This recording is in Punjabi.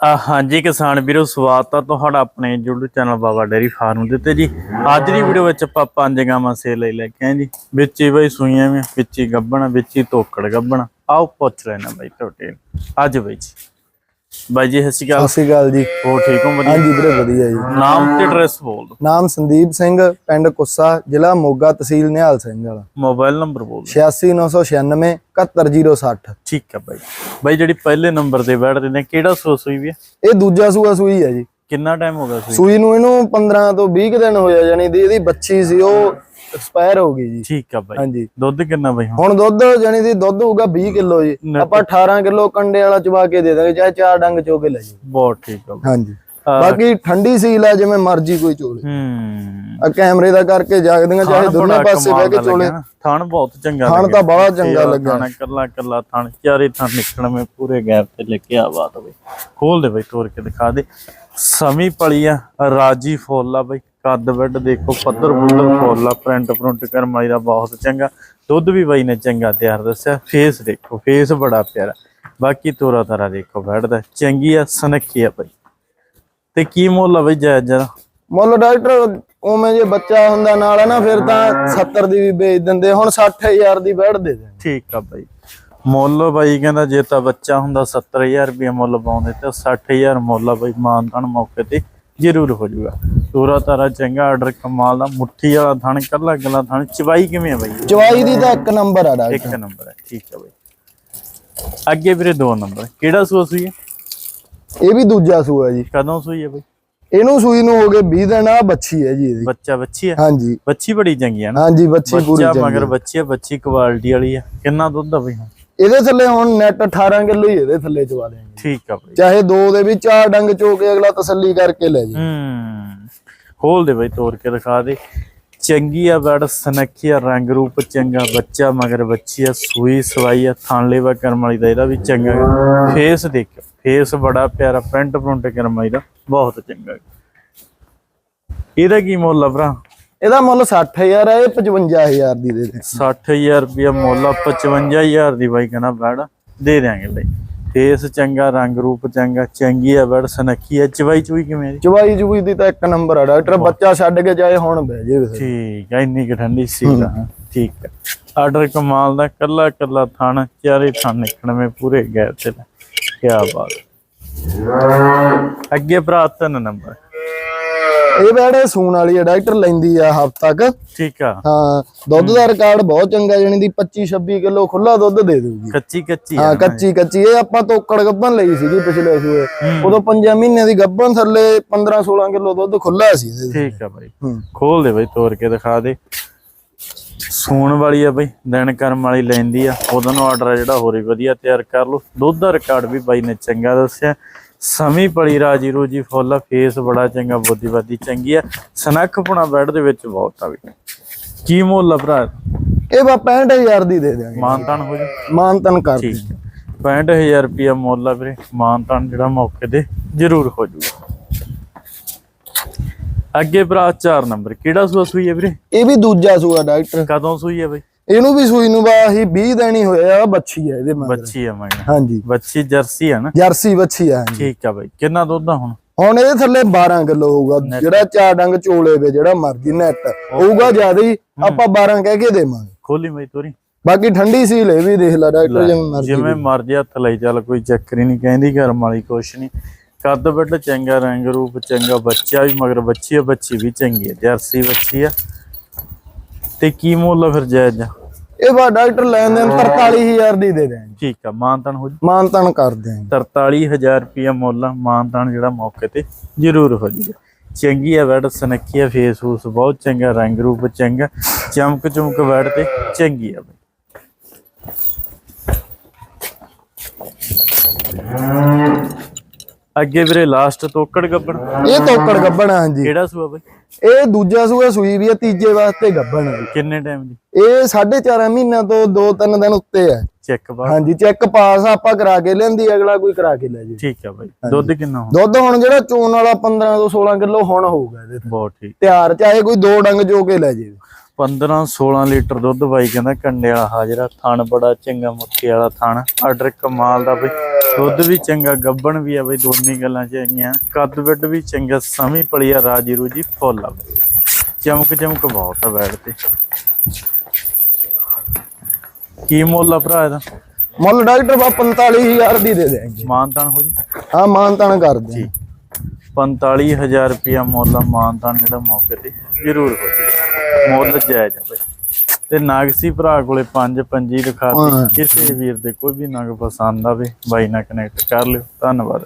ਆ ਹਾਂਜੀ ਕਿਸਾਨ ਵੀਰੋ, ਸਵਾਗਤ ਆ ਤੁਹਾਡਾ ਆਪਣੇ YouTube channel Baba dairy farm ਦੇ ਉੱਤੇ ਜੀ। ਅੱਜ ਦੀ ਵੀਡੀਓ ਵਿੱਚ ਆਪਾਂ ਪੰਜ ਗਾਵਾਂ ਸੇਲ ਲਈ ਲੈ ਕੇ ਆਏ ਜੀ। ਵਿੱਚ ਹੀ ਬਈ ਸੂਈਆਂ ਵੀ ਵਿੱਚ ਹੀ ਗੱਬਣ ਵਿੱਚ ਹੀ ਤੋਕੜ ਗੱਬਣ ਆਓ ਪੁੱਛ ਲੈਣਾ ਬਾਈ ਤੁਹਾਡੇ। ਅੱਜ ਬਈ ਜੀ। ਬਾਈ ਜੀ ਸਤਿ ਸ਼੍ਰੀ ਅਕਾਲ। ਸਤਿ ਸ਼੍ਰੀ ਅਕਾਲ ਜੀ। ਹੋ ਠੀਕ ਹੋ? ਵਧੀਆ? ਹਾਂਜੀ ਵੀਰੇ ਵਧੀਆ ਜੀ। ਨਾਮ ਤੇ ਐਡਰੈਸ ਬੋਲ ਦਿਓ। ਨਾਮ ਸੰਦੀਪ ਸਿੰਘ ਪਿੰਡ ਕੁੱਸਾ ਜ਼ਿਲ੍ਹਾ ਮੋਗਾ ਤਹਿਸੀਲ ਨਿਹਾਲ ਸਿੰਘ ਵਾਲਾ। ਮੋਬਾਈਲ ਨੰਬਰ ਬੋਲ ਦਿਓ। 86996 71060 ਠੀਕ ਹੈ ਬਾਈ। ਬਾਈ ਜਿਹੜੀ ਪਹਿਲੇ ਨੰਬਰ ਤੇ ਬੈਠਦੇ ਨੇ ਕਿਹੜਾ ਸੋ ਸੂਈ ਵੀ ਹੈ? ਇਹ ਦੂਜਾ ਸੂਆ ਸੂਈ ਹੈ ਜੀ। ਕਿੰਨਾ ਟਾਈਮ ਹੋ ਗਿਆ ਸੂਈ ਸੂਈ ਨੂੰ ਇਹਨੂੰ 15 ਤੋਂ 20 ਕੁ ਦਿਨ ਹੋਇਆ ਜਾਨੀ ਦੀ ਇਹਦੀ ਬੱਚੀ ਸੀ ਉਹ ਐਕਸਪਾਇਰ ਹੋ ਗਈ ਜੀ। ਠੀਕ ਆ ਬਾਈ। ਹਾਂਜੀ। ਦੁੱਧ ਕਿੰਨਾ ਬਾਈ ਹੁਣ? ਹੁਣ ਦੁੱਧ ਜਾਨੀ ਦੀ ਦੁੱਧ ਹੋਊਗਾ 20 ਕਿਲੋ ਜੀ। ਆਪਾਂ 18 ਕਿਲੋ ਕੰਡੇ ਵਾਲਾ ਚਵਾ ਕੇ ਦੇ ਦਾਂਗੇ ਚਾਹੇ ਚਾਰ ਡੰਗ ਚੋ ਕੇ ਲੈ ਜੀ ਬਹੁਤ ਠੀਕ ਆ ਬਾਈ। ਹਾਂਜੀ। ਅਹ ਬਾਕੀ ਠੰਡੀ ਸੀਲ ਆ ਜਿਵੇਂ ਮਰਜ਼ੀ ਕੋਈ ਚੋਲੇ। ਹੂੰ। ਆ ਕੈਮਰੇ ਦਾ ਕਰਕੇ ਜਾਗਦੀਆਂ ਚਾਹੇ ਦੋਨੇ ਪਾਸੇ ਬਹਿ ਕੇ ਚੋਲੇ। ਥਣ ਬਹੁਤ ਚੰਗਾ ਥਣ। ਤਾਂ ਬੜਾ ਚੰਗਾ ਲੱਗਾ। ਥਣ ਕੱਲਾ ਕੱਲਾ ਥਣ ਚਾਰੇ ਥਣ ਨਿਕਲਣ ਮੇ ਪੂਰੇ ਗੈਪ ਤੇ ਲੈ ਕੇ ਆ ਬਾਤ ਬਈ। ਖੋਲ ਦੇ ਬਈ ਤੋੜ ਕੇ ਦਿਖਾ ਦੇ। ਸਮੀ ਪਲੀ ਆ ਰਾਜੀ ਫੁੱਲ ਆ ਬਈ। ਕੱਦ ਵੱਡ ਦੇਖੋ ਪੱਧਰ ਪੁੱਧਰ ਫੁੱਲ ਆ ਪ੍ਰਿੰਟ ਪ੍ਰਿੰਟ ਕਰਮਾਈ ਦਾ ਬਹੁਤ ਚੰਗਾ। ਦੁੱਧ ਵੀ ਬਾਈ ਨੇ ਚੰਗਾ ਤਿਆਰ ਦੱਸਿਆ। ਫੇਸ ਦੇਖੋ ਫੇਸ ਬੜਾ ਪਿਆਰਾ। ਬਾਕੀ ਤੋਰਾ ਤਾਰਾ ਦੇਖੋ ਬੈਠਦਾ। ਚੰਗੀ ਆ ਸਨੱਖੀ ਆ ਬਈ। ਤੇ ਕੀ ਮੁੱਲ ਆ ਬਈ ਜਾਇਜ਼ ਜਰਾ? ਮੁੱਲ ਡਾਕਟਰ ਉਵੇਂ ਜੇ ਬੱਚਾ ਹੁੰਦਾ ਨਾਲ ਨਾ ਫਿਰ ਤਾਂ 70 ਦੀ ਵੀ ਵੇਚ ਦਿੰਦੇ। ਹੁਣ 60000 ਦੀ ਬੈਠ ਦੇ ਦੇ ਠੀਕ ਆ ਬਾਈ। ਮੁੱਲ ਬਾਈ ਕਹਿੰਦਾ ਜੇ ਤਾਂ ਬੱਚਾ ਹੁੰਦਾ 70000 ਰੁਪਏ ਮੁੱਲ ਪਾਉਂਦੇ ਤੇ 60000 ਮੁੱਲ ਆ ਬਾਈ ਮਾਨਤਾਨ ਮੌਕੇ ਤੇ ਜ਼ਰੂਰ ਹੋ ਜਾਊਗਾ। ਤੋਰਾ ਤਾਰਾ ਚੰਗਾ ਆਰਡਰ ਕਮਾਲ ਦਾ ਮੁੱਠੀ ਵਾਲਾ ਥਣ ਕੱਲਾ ਕੱਲਾ ਥਣ ਚਵਾਈ ਕਿਵੇਂ ਆ ਬਾਈ? ਚਵਾਈ ਦੀ ਤਾਂ ਇੱਕ ਨੰਬਰ ਆ ਡਾਕਟਰ। ਇੱਕ ਨੰਬਰ ਹੈ ਠੀਕ ਆ ਬਾਈ। ਅੱਗੇ ਵੀਰੇ ਦੋ ਨੰਬਰ ਕਿਹੜਾ ਸੂਆ ਸੂਈ ਹੈ ਇਹ ਵੀ ਦੂਜਾ ਸੂਆ ਜੀ। ਕਦੋਂ ਸੂਈ ਹੈ ਬਾਈ? ਇਹਨੂੰ ਸੂਈ ਨੂੰ ਹੋ ਗਏ 20 ਦਿਨ ਆ ਬੱਚੀ ਹੈ ਜੀ ਇਹਦੀ। ਬੱਚਾ ਬੱਚੀ ਹੈ? ਹਾਂਜੀ। ਬੱਚੀ ਬੜੀ ਚੰਗੀ ਹੈ ਨਾ? ਹਾਂਜੀ ਬੱਚੀ ਪੂਰੀ ਚੰਗੀ ਮਗਰ ਬੱਚੀ ਹੈ ਬੱਚੀ ਕੁਆਲਿਟੀ ਵਾਲੀ ਹੈ। ਕਿੰਨਾ ਦੁੱਧ ਆ ਬਾਈ ਇਹਦੇ ਥੱਲੇ ਹੁਣ ਨੈਟ 18 ਕਿਲੋ ਹੀ ਇਹਦੇ ਥੱਲੇ ਚਵਾ ਦੇਣਗੇ ਠੀਕ ਆ ਬਾਈ। ਚਾਹੇ ਦੋ ਦੇ ਵੀ ਚਾਰ ਡੰਗ ਚੋ ਕੇ ਅਗਲਾ ਤਸੱਲੀ ਕਰਕੇ ਲੈ ਜੀ। ਹੂੰ। ਖੋਲ ਦੇ ਬਈ ਤੋੜ ਕੇ ਦਿਖਾ ਦੇ। ਚੰਗੀ ਆ ਬੜ ਸਨੱਖੀ ਆ ਰੰਗ ਰੂਪ ਚੰਗਾ। ਬੱਚਾ ਮਗਰ ਬੱਚੀ ਆ ਸੂਈ ਸਵਾਈ ਆ ਥਣ ਲੇਵਾ ਕਰਮ ਵਾਲੀ ਦਾ ਇਹਦਾ ਵੀ ਚੰਗਾ। ਫੇਸ ਦੇਖੋ ਫੇਸ ਬੜਾ ਪਿਆਰਾ ਪ੍ਰਿੰਟ ਪ੍ਰਿੰਟ ਕਰਮ ਵਾਲੀ ਦਾ ਬਹੁਤ ਚੰਗਾ। ਇਹਦਾ ਕੀ ਮੁੱਲ ਆ ਭਰਾ? ਇਹਦਾ ਮੁੱਲ 60000 ਹੈ ਇਹ 55000 ਦੀ ਦੇ ਦੇ 60000 ਰੁਪਇਆ ਮੁੱਲ ਆ 55000 ਦੀ ਬਾਈ ਕਹਿੰਦਾ ਬੜ ਦੇ ਦਿਆਂਗੇ ਬਾਈ। ਫੇਸ ਚੰਗਾ ਰੰਗ ਰੂਪ ਚੰਗਾ ਚੰਗੀ ਆ ਬੜ ਸਨੱਖੀ ਆ। ਚਵਾਈ ਚੁਈ ਕਿਵੇਂ ਦੀ ਚਵਾਈ ਚੁਈ ਦੀ ਤਾਂ ਇੱਕ ਨੰਬਰ ਆ ਡਾਕਟਰ ਬੱਚਾ ਛੱਡ ਕੇ ਜਾਏ ਹੁਣ ਬਹਿ ਜੇ ਠੀਕ ਹੈ ਇੰਨੀ ਕੁ ਠੰਡੀ ਸੀ ਹਾਂ। ਠੀਕ ਹੈ ਆਰਡਰ ਕਮਾਲ ਦਾ ਕੱਲਾ ਕੱਲਾ ਥਣ ਚਾਰੇ ਥਣ ਨਿਕਲਵੇਂ ਪੂਰੇ ਗੈਰ ਤੇ। ਕੀ ਬਾਤ। ਅੱਗੇ ਭਰਾ ਤਿੰਨ ਨੰਬਰ। ਇਹ ਬੈੜੇ ਸੂਣ ਵਾਲੀ ਆ ਡਾਕਟਰ ਲੈਂਦੀ ਆ ਹਫਤਾ ਤੱਕ ਠੀਕ ਆ। ਹਾਂ ਦੁੱਧ ਦਾ ਰਿਕਾਰਡ ਬਹੁਤ ਚੰਗਾ ਜਣੀ ਦੀ 25 26 ਕਿਲੋ ਖੁੱਲਾ ਦੁੱਧ ਦੇ ਦੂਗੀ ਕੱਚੀ ਕੱਚੀ ਹਾਂ ਕੱਚੀ ਕੱਚੀ। ਇਹ ਆਪਾਂ ਤੋਕੜ ਗੱਬਨ ਲਈ ਸੀਗੀ ਪਿਛਲੇ ਸੂਏ। ਉਦੋਂ 5 ਮਹੀਨੇ ਦੀ ਗੱਬਨ ਥੱਲੇ 15 16 ਕਿਲੋ ਦੁੱਧ ਖੁੱਲਾ ਸੀ ਠੀਕ ਆ ਬਾਈ। ਹੂੰ। ਖੋਲ ਦੇ ਬਾਈ ਤੋੜ ਕੇ ਦਿਖਾ ਦੇ। ਸੂਣ ਵਾਲੀ ਆ ਬਾਈ ਦਿਨ ਕਰਮ ਵਾਲੀ ਲੈਂਦੀ ਆ। ਉਹਦਾ ਨੂੰ ਆਰਡਰ ਜਿਹੜਾ ਹੋਰ ਹੀ ਵਧੀਆ ਤਿਆਰ ਕਰ ਲਓ। ਦੁੱਧ ਦਾ ਰਿਕਾਰਡ ਵੀ ਬਾਈ ਨੇ ਚੰਗਾ ਦੱਸਿਆ। ਸਮੀ ਪਲੀ ਰਾਜੀ ਰੋਜੀ ਫੁੱਲ ਫੇਸ ਬੜਾ ਚੰਗਾ ਬੁੱਧੀਵਾਦੀ ਚੰਗੀ ਆ। ਸਨੱਖਪਣਾ ਬੈਡ ਦੇ ਵਿੱਚ ਬਹੁਤ ਆ ਵੀ ਕੀ ਮੁੱਲ ਆ ਭਰਾ? ਇਹ ਬਾ 65000 ਦੀ ਦੇ ਦਿਆਂਗੇ। ਮਾਨਤਾਨ ਹੋ ਜਾ। ਮਾਨਤਨ ਕਰ ਠੀਕ। ਹੈ 65000 ਰੁਪਿਆ ਮੁੱਲ ਆ ਵੀਰੇ। ਮਾਨਤਾਨ ਜਿਹੜਾ ਮੌਕੇ ਤੇ ਜ਼ਰੂਰ ਹੋ ਜਾਊਗਾ ਅੱਗੇ ਭਰਾ 4 ਨੰਬਰ ਕਿਹੜਾ ਸੂਆ ਸੂਈ ਹੈ ਵੀਰੇ? ਇਹ ਵੀ ਦੂਜਾ ਸੂਆ ਡਾਕਟਰ। ਕਦੋਂ ਸੂਈ ਹੈ ਬਈ? ਇਹਨੂੰ ਵੀ ਸੂਈ ਨੂੰ ਬਾਹੀ 20 ਦਿਨ ਹੀ ਹੋਇਆ ਬੱਚੀ ਹੈ ਇਹਦੇ ਮਗਰ। ਬੱਚੀ ਆ ਮੈਂ ਹਾਂਜੀ। ਬੱਚੀ ਜਰਸੀ ਆ ਨਾ? ਜਰਸੀ ਬੱਚੀ ਹਾਂਜੀ। ਠੀਕ ਆ ਬਈ। ਕਿੰਨਾ ਦੁੱਧ ਆ ਹੁਣ? ਹੁਣ ਇਹਦੇ ਥੱਲੇ 12 ਕਿਲੋ ਹੋਊਗਾ। ਜਿਹੜਾ ਚਾਰ ਡੰਗ ਚੋਲੇ ਵੇ ਜਿਹੜਾ ਮਰਜ਼ੀ ਨੈਟ। ਹੋਊਗਾ ਜ਼ਿਆਦਾ ਹੀ ਆਪਾਂ 12 ਕਹਿ ਕੇ ਦੇਵਾਂਗੇ। ਖੋਲੀ ਬਈ ਤੋਰੀ। ਬਾਕੀ ਠੰਡੀ ਸੀ ਲੈ ਵੀ ਦੇਖ ਲੈ ਡਾਕਟਰ ਜਿਵੇਂ ਮਰਜ਼ੀ ਜਿਵੇਂ ਮਰਜ਼ੀ ਹੱਥ ਲਈ ਚੱਲ ਕੋਈ ਚੱਕਰ ਹੀ ਨਹੀਂ ਕਹਿੰਦੀ ਘਰਮ ਵਾਲੀ ਕੁਛ ਨਹੀਂ। ਕੱਦ ਵੱਡ ਚੰਗਾ ਰੰਗ ਰੂਪ ਚੰਗਾ ਬੱਚਾ ਵੀ ਮਗਰ ਬੱਚੀ ਆ ਬੱਚੀ ਵੀ ਚੰਗੀ ਆ ਜਰਸੀ ਬੱਚੀ ਆ। ਤੇ ਕੀ ਮੁੱਲ ਆ ਫਿਰ ਜਾਇਜ਼? ਆ? ਇਹ ਬਾ ਡਾਕਟਰ ਲੈਣ ਦੇਣ 43000 ਦੀ ਦੇ ਦੇਣ ਠੀਕ ਆ ਮਾਨਤਨ ਹੋ ਮਾਨਤਨ ਕਰ ਦੇਣ 43000 ਰੁਪਿਆ ਮੁੱਲ ਆ ਮਾਨਤਨ ਜਿਹੜਾ ਮੌਕੇ ਤੇ ਜ਼ਰੂਰ ਹੋ ਜੂਗਾ। ਚੰਗੀ ਆ ਵੈਡ ਸਨੱਖੀ ਆ ਫੇਸ ਫੂਸ ਬਹੁਤ ਚੰਗਾ ਰੰਗ ਰੂਪ ਚੰਗਾ ਚਮਕ ਚਮਕ ਵੈਡ ਤੇ ਚੰਗੀ ਆ ਬਈ। ਅੱਗੇ ਵੀਰੇ ਲਾਸਟ ਤੋਕੜ ਗੱਬਣ। ਇਹ ਤੋਕੜ ਗੱਬਣ ਆ ਹਾਂਜੀ। ਕਿਹੜਾ ਸੂਆ ਬਈ? ਇਹ ਦੂਜਾ ਸੂਆ ਸੂਈ ਵੀ ਆ ਤੀਜੇ ਵਾਸਤੇ ਗੱਬਣ ਹੈ ਕਿੰਨੇ ਟਾਈਮ ਦੀ? ਇਹ 4.5 ਮਹੀਨਿਆਂ ਤੋਂ 2-3 ਦਿਨ ਉੱਤੇ ਹੈ ਚੈੱਕ ਬਾ ਹਾਂਜੀ ਚੈੱਕ ਪਾਸ ਆ, ਆਪਾਂ ਕਰਾ ਕੇ ਲੈਂਦੀ ਅਗਲਾ ਕੋਈ ਕਰਾ ਕੇ ਲੈ ਜੇ। ਠੀਕ ਆ ਬਈ। ਦੁੱਧ ਕਿੰਨਾ ਹੁਣ ਦੁੱਧ ਹੁਣ ਜਿਹੜਾ ਚੋਣ ਵਾਲਾ 15 ਤੋਂ 16 ਕਿਲੋ ਹੁਣ ਹੋਊਗਾ ਇਹਦੇ ਤੇ। ਬਹੁਤ ਠੀਕ। ਤਿਆਰ ਚਾਹੇ ਕੋਈ ਦੋ ਡੰਗ ਜੋ ਕੇ ਲੈ ਜੇ। 15 16 ਲੀਟਰ ਦੁੱਧ ਬਾਈ ਕਹਿੰਦਾ ਕੰਡੇ ਵਾਲਾ ਹਾਜ਼ਰਾ ਥਣ ਬੜਾ ਚੰਗਾ ਮੁੱਠੀ ਵਾਲਾ ਥਣ ਆਰਡਰ ਕਮਾਲ ਦਾ ਬਈ। ਦੁੱਧ ਵੀ ਚੰਗਾ ਗੱਬਣ ਵੀ ਆ ਬਈ ਦੋਨੀ ਗੱਲਾਂ ਚ ਹੈਗੀਆਂ। ਕੱਦ ਵੱਡ ਵੀ ਚੰਗਾ ਸਮੀ ਪਲੀ ਆ ਰਾਜੀ ਰੂਜੀ ਫੁੱਲ ਆ ਬਈ। ਚਮਕ ਚਮਕ ਬਹੁਤ ਆ ਬੈਡ ਤੇ। ਕੀ ਮੁੱਲ ਆ ਭਰਾ ਇਹਦਾ? ਮੁੱਲ ਡਾਕਟਰ ਬਾ 45000 ਦੀ ਦੇ ਦੇਣਗੇ ਮਾਨਤਾਨ ਹੋ ਜੀ? ਹਾਂ ਮਾਨਤਾਨ ਕਰਦੇ ਜੀ 45000 ਰੁਪਿਆ ਮੁੱਲ ਆ ਮਾਨਤਾਨ ਜਿਹੜਾ ਮੌਕੇ ਤੇ ਜ਼ਰੂਰ ਹੋ ਜੀ ਮੁੱਲ ਜਾਇਜ਼ ਆ ਬਈ। ਤੇ ਨਾਗਸੀ ਭਰਾ ਕੋਲੇ ਪੰਜ ਪੰਜੀ ਦਿਖਾਤੀ। ਕਿਸੇ ਵੀਰ ਦੇ ਕੋਈ ਵੀ ਨਗ ਪਸੰਦ ਆਵੇ ਬਾਈ ਨਾਲ ਕਨੈਕਟ ਕਰ ਲਿਓ। ਧੰਨਵਾਦ।